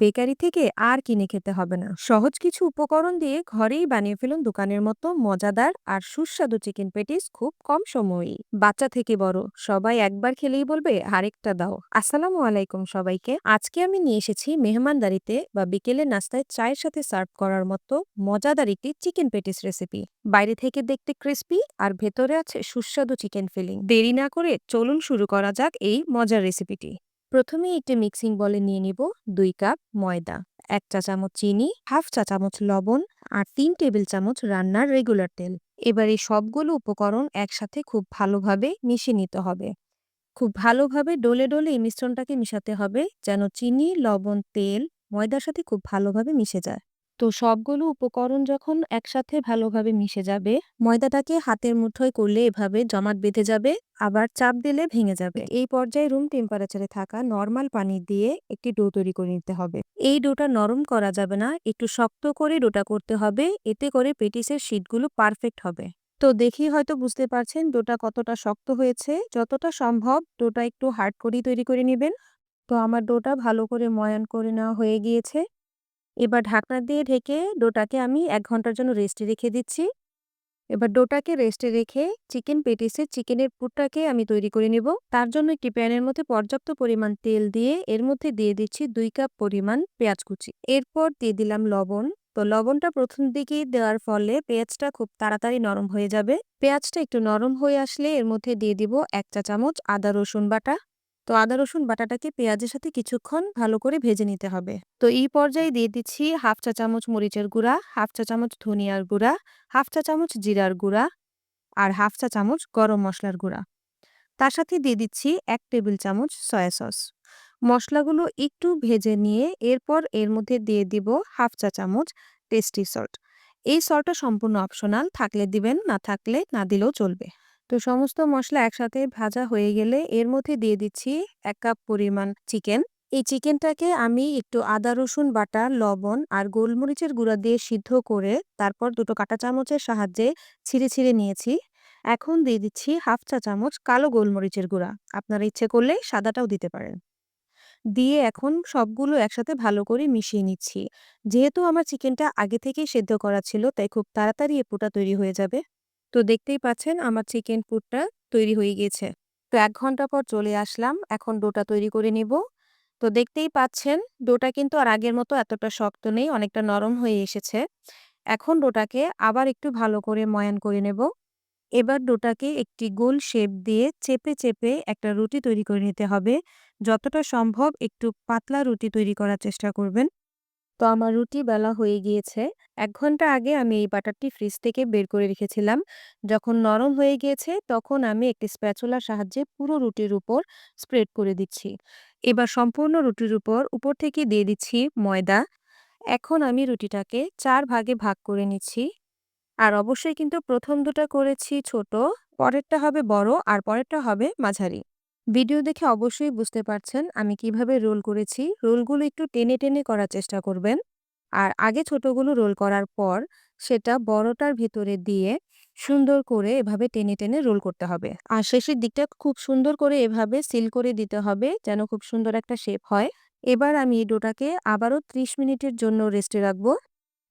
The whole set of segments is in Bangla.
বেকারি থেকে আর কিনে খেতে হবে না। সহজ কিছু উপকরণ দিয়ে ঘরেই বানিয়ে ফেলুন দোকানের মতো মজাদার আর সুস্বাদু চিকেন পেটিস খুব কম সময়েই। বাচ্চা থেকে বড়, সবাই একবার খেলেই বলবে, আরেকটা দাও। আসসালামু আলাইকুম সবাইকে। আজকে আমি নিয়ে এসেছি মেহমানদারিতে বা বিকেলের নাস্তায় চায়ের সাথে সার্ভ করার মতো মজাদার একটি চিকেন পেটিস রেসিপি। বাইরে থেকে দেখতে ক্রিস্পি আর ভেতরে আছে সুস্বাদু চিকেন ফিলিং। দেরি না করে চলুন শুরু করা যাক এই মজার রেসিপিটি। প্রথমে একটি মিক্সিং বলে নিয়ে নিব দুই কাপ ময়দা, এক চা চামচ চিনি, হাফ চা চামচ লবণ আর তিন টেবিল চামচ রান্নার রেগুলার তেল। এবার এই সবগুলো উপকরণ একসাথে খুব ভালোভাবে মিশিয়ে নিতে হবে। খুব ভালোভাবে ডলে ডলে এই মিশ্রণটাকে মিশাতে হবে যেন চিনি, লবণ, তেল ময়দার সাথে খুব ভালোভাবে মিশে যায়। তো সবগুলো উপকরণ যখন একসাথে ভালোভাবে মিশে যাবে ময়দাটাকে হাতের মুঠোয় করলে এভাবে জমাট বেঁধে যাবে আবার চাপ দিলে ভেঙে যাবে। এই পর্যায়ে রুম টেম্পারেচারে থাকা নর্মাল পানি দিয়ে একটি ডো তৈরি করে নিতে হবে। এই ডোটা নরম করা যাবে না একটু শক্ত করে ডোটা করতে হবে এতে করে পেটিসের শীটগুলো পারফেক্ট হবে। তো দেখি হয়তো বুঝতে পারছেন ডোটা কতটা শক্ত হয়েছে যতটা সম্ভব ডোটা একটু হার্ড করেই তৈরি করে নেবেন। তো আমার ডোটা ভালো করে ময়ান করে নেওয়া হয়ে গিয়েছে। এবার ঢাকনা দিয়ে ঢেকে ডোটাকে আমি এক ঘণ্টার জন্য রেস্টে রেখে দিচ্ছি। এবার ডোটাকে রেস্টে রেখে চিকেন পেটিসের চিকেনের পুরটাকে আমি তৈরি করে নেব। তার জন্য একটি প্যানের মধ্যে পর্যাপ্ত পরিমাণ তেল দিয়ে এর মধ্যে দিয়ে দিচ্ছি দুই কাপ পরিমাণ পেঁয়াজ কুচি। এরপর দিয়ে দিলাম লবণ। তো লবণটা প্রথম দিকে দেওয়ার ফলে পেঁয়াজটা খুব তাড়াতাড়ি নরম হয়ে যাবে। পেঁয়াজটা একটু নরম হয়ে আসলে এর মধ্যে দিয়ে দিব এক চা চামচ আদা রসুন বাটা। তো আদা, রসুন, বাটাটাকে পেঁয়াজের সাথে কিছুক্ষণ ভালো করে ভেজে নিতে হবে। তো এই পর্যায়ে দিয়ে দিচ্ছি হাফ চা চামচ মরিচের গুঁড়া, হাফ চা চামচ ধনিয়ার গুঁড়া, হাফ চা চামচ জিরার গুঁড়া আর হাফ চা চামচ গরম মশলার গুঁড়া। তার সাথে দিয়ে দিচ্ছি এক টেবিল চামচ সয়া সস। মশলাগুলো একটু ভেজে নিয়ে এরপর এর মধ্যে দিয়ে দিব হাফ চা চামচ টেস্টি সল্ট। এই সল্টটা সম্পূর্ণ অপশনাল, থাকলে দিবেন, না থাকলে না দিলেও চলবে। তো সমস্ত মশলা একসাথে ভাজা হয়ে গেলে এর মধ্যে দিয়ে দিচ্ছি এক কাপ পরিমাণ চিকেন। এই চিকেনটাকে আমি একটু আদা, রসুন, বাটা, লবণ আর গোলমরিচের গুঁড়া দিয়ে সিদ্ধ করে তারপর দুটো কাঁটা চামচের সাহায্যে ছিঁড়ে ছিঁড়ে নিয়েছি। এখন দিয়ে দিচ্ছি হাফ চা চামচ কালো গোলমরিচের গুঁড়া। আপনারা ইচ্ছে করলে সাদাটাও দিতে পারেন। দিয়ে এখন সবগুলো একসাথে ভালো করে মিশিয়ে নিচ্ছি। যেহেতু আমার চিকেনটা আগে থেকেই সেদ্ধ করা ছিল, তাই খুব তাড়াতাড়ি এ পুটা তৈরি হয়ে যাবে। তো দেখতেই পাচ্ছেন আমার চিকেন পুরটা তৈরি হয়ে গিয়েছে। তো এক ঘণ্টা পর চলে আসলাম, এখন ডোটা তৈরি করে নিব। তো দেখতেই পাচ্ছেন ডোটা কিন্তু আর আগের মতো এতটা শক্ত নেই, অনেকটা নরম হয়ে এসেছে। এখন ডোটাকে আবার একটু ভালো করে ময়ান করে নেব। এবার ডোটাকে একটি গোল শেপ দিয়ে চেপে চেপে একটা রুটি তৈরি করে নিতে হবে। যতটা সম্ভব একটু পাতলা রুটি তৈরি করার চেষ্টা করবেন। তো আমার রুটি বেলা হয়ে গিয়েছে। এক ঘণ্টা আগে আমি এই বাটারটি ফ্রিজ থেকে বের করে রেখেছিলাম। যখন নরম হয়ে গিয়েছে, তখন আমি একটি স্প্যাচুলার সাহায্যে পুরো রুটির উপর স্প্রেড করে দিচ্ছি। এবার সম্পূর্ণ রুটির উপর উপর থেকে দিয়ে দিচ্ছি ময়দা। এখন আমি রুটিটাকে চার ভাগে ভাগ করে নিচ্ছি। আর অবশ্যই কিন্তু প্রথম দুটা করেছি ছোট, পরেরটা হবে বড়, আর পরেরটা হবে মাঝারি। ভিডিও দেখে অবশ্যই বুঝতে পারছেন আমি কীভাবে রোল করেছি। রোলগুলো একটু টেনে টেনে করার চেষ্টা করবেন। আর আগে ছোটগুলো রোল করার পর সেটা বড়টার ভিতরে দিয়ে সুন্দর করে এভাবে টেনে টেনে রোল করতে হবে। আর শেষের দিকটা খুব সুন্দর করে এভাবে সিল করে দিতে হবে যেন খুব সুন্দর একটা শেপ হয়। এবার আমি এই ডোটাকে আবারও ত্রিশ মিনিটের জন্য রেস্টে রাখব।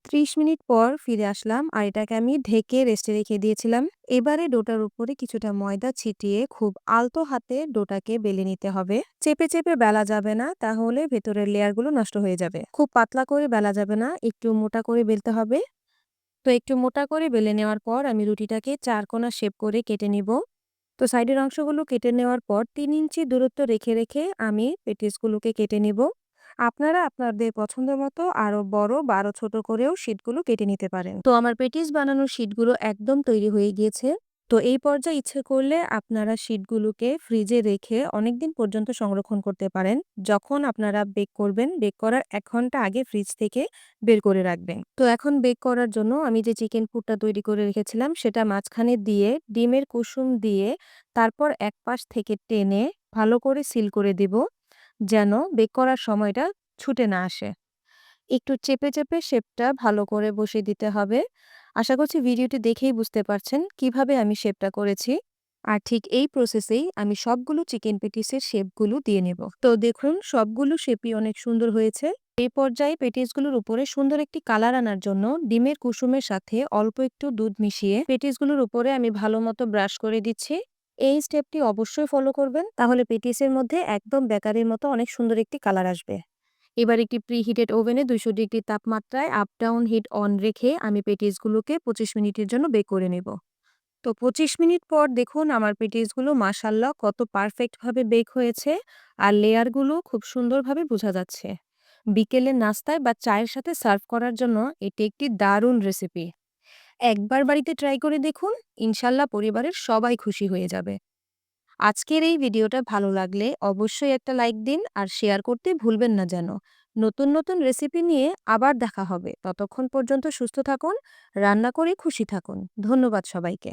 ত্রিশ মিনিট পর ফিরে আসলাম আর এটাকে আমি ঢেকে রেস্টে রেখে দিয়েছিলাম। এবারে ডোটার উপরে কিছুটা ময়দা ছিটিয়ে খুব আলতো হাতে ডোটাকে বেলে নিতে হবে। চেপে চেপে বেলা যাবে না, তাহলে ভেতরের লেয়ারগুলো নষ্ট হয়ে যাবে। খুব পাতলা করে বেলা যাবে না, একটু মোটা করে বেলতে হবে। তো একটু মোটা করে বেলে নেওয়ার পর আমি রুটিটাকে চার কোনা শেপ করে কেটে নিব। তো সাইডের অংশগুলো কেটে নেওয়ার পর তিন ইঞ্চি দূরত্ব রেখে রেখে আমি পেটিসগুলোকে কেটে নিব। আপনারা আপনাদের পছন্দ মতো আরও বড় বা আরও ছোট করেও শীটগুলো কেটে নিতে পারেন। তো আমার পেটিস বানানোর শীটগুলো একদম তৈরি হয়ে গিয়েছে। তো এই পর্যায়ে ইচ্ছে করলে আপনারা শীটগুলোকে ফ্রিজে রেখে অনেক দিন পর্যন্ত সংরক্ষণ করতে পারেন। যখন আপনারা বেক করবেন, বেক করার এক ঘণ্টা আগে ফ্রিজ থেকে বের করে রাখবেন। তো এখন বেক করার জন্য আমি যে চিকেন পুরটা তৈরি করে রেখেছিলাম, সেটা মাঝখানে দিয়ে ডিমের কুসুম দিয়ে তারপর এক পাশ থেকে টেনে ভালো করে সিল করে দিব। যেন বেক করার সময়টা ছুটে না আসে। একটু চেপে চেপে শেপটা ভালো করে বসিয়ে দিতে হবে। আশা করছি ভিডিওটি দেখেই বুঝতে পারছেন কীভাবে আমি শেপটা করেছি। আর ঠিক এই প্রসেসেই আমি সবগুলো চিকেন পেটিসের শেপগুলো দিয়ে নেব। তো দেখুন, সবগুলো শেপই অনেক সুন্দর হয়েছে। এই পর্যায়ে পেটিসগুলোর উপরে সুন্দর একটি কালার আনার জন্য ডিমের কুসুমের সাথে অল্প একটু দুধ মিশিয়ে পেটিসগুলোর উপরে আমি ভালো মতো ব্রাশ করে দিচ্ছি। এই স্টেপটি অবশ্যই ফলো করবেন। তাহলে পেটিসের মধ্যে একদম বেকারির মতো অনেক সুন্দর একটি কালার আসবে। এবার একটি প্রিহিটেড ওভেনে দুইশো ডিগ্রি তাপমাত্রায় আপ ডাউন হিট অন রেখে আমি পেটিসগুলোকে পঁচিশ মিনিটের জন্য বেক করে নেব। তো পঁচিশ মিনিট পর দেখুন আমার পেটিসগুলো মাসাল্লাহ কত পারফেক্টভাবে বেক হয়েছে আর লেয়ারগুলো খুব সুন্দরভাবে বোঝা যাচ্ছে। বিকেলের নাস্তায় বা চায়ের সাথে সার্ভ করার জন্য এটি একটি দারুণ রেসিপি একবার বাড়িতে ট্রাই করে দেখুন, ইনশাল্লাহ পরিবারের সবাই খুশি হয়ে যাবে। আজকের এই ভিডিওটা ভালো লাগলে অবশ্যই একটা লাইক দিন আর শেয়ার করতে ভুলবেন না যেন। নতুন নতুন রেসিপি নিয়ে আবার দেখা হবে। ততক্ষণ পর্যন্ত সুস্থ থাকুন, রান্না করে খুশি থাকুন। ধন্যবাদ সবাইকে।